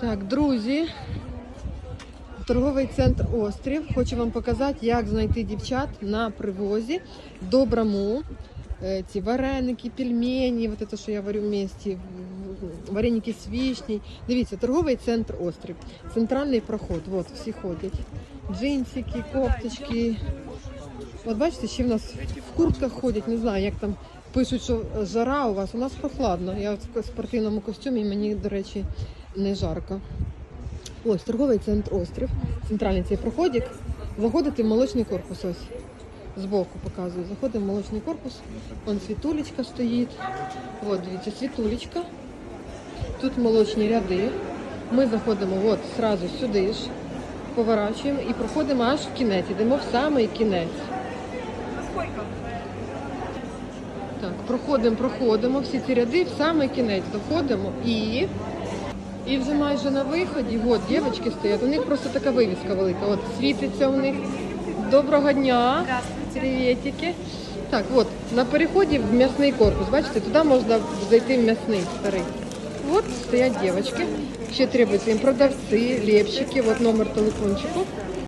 Так, друзі, торговий центр Острів. Хочу вам показати, як знайти дівчат на привозі. Доброму. Е, Ці вареники, пельмені, вот это, що я варю в- вареники з вишнею. Дивіться, торговий центр Острів. Центральний проход. Вот, всі ходять. Джинсики, кофточки. От бачите, ще в нас в куртках ходять, не знаю, як там пишуть, що жара у вас. У нас прохладно. Я в спортивному костюмі, мені, до речі, не жарко. Ось торговий центр острів, центральний цей проходик. Заходите в молочний корпус. Ось збоку показую. Заходимо в молочний корпус. Вон світулечка стоїть. От, дивіться, світулечка. Тут молочні ряди. Ми заходимо от сразу сюди ж, поворачуємо і проходимо аж в кінець. Йдемо в самий кінець. Так, проходимо, проходимо всі ці ряди в самий кінець доходимо і. І вже майже на виході, от дівчатки стоять, у них просто така вивіска велика. От світиться у них. Доброго дня. Привітики. Так, от, на переході в м'ясний корпус. Бачите, туди можна зайти в м'ясний старий. От стоять дівчатки. Ще требуються їм продавці, лепщики, от номер телефончику.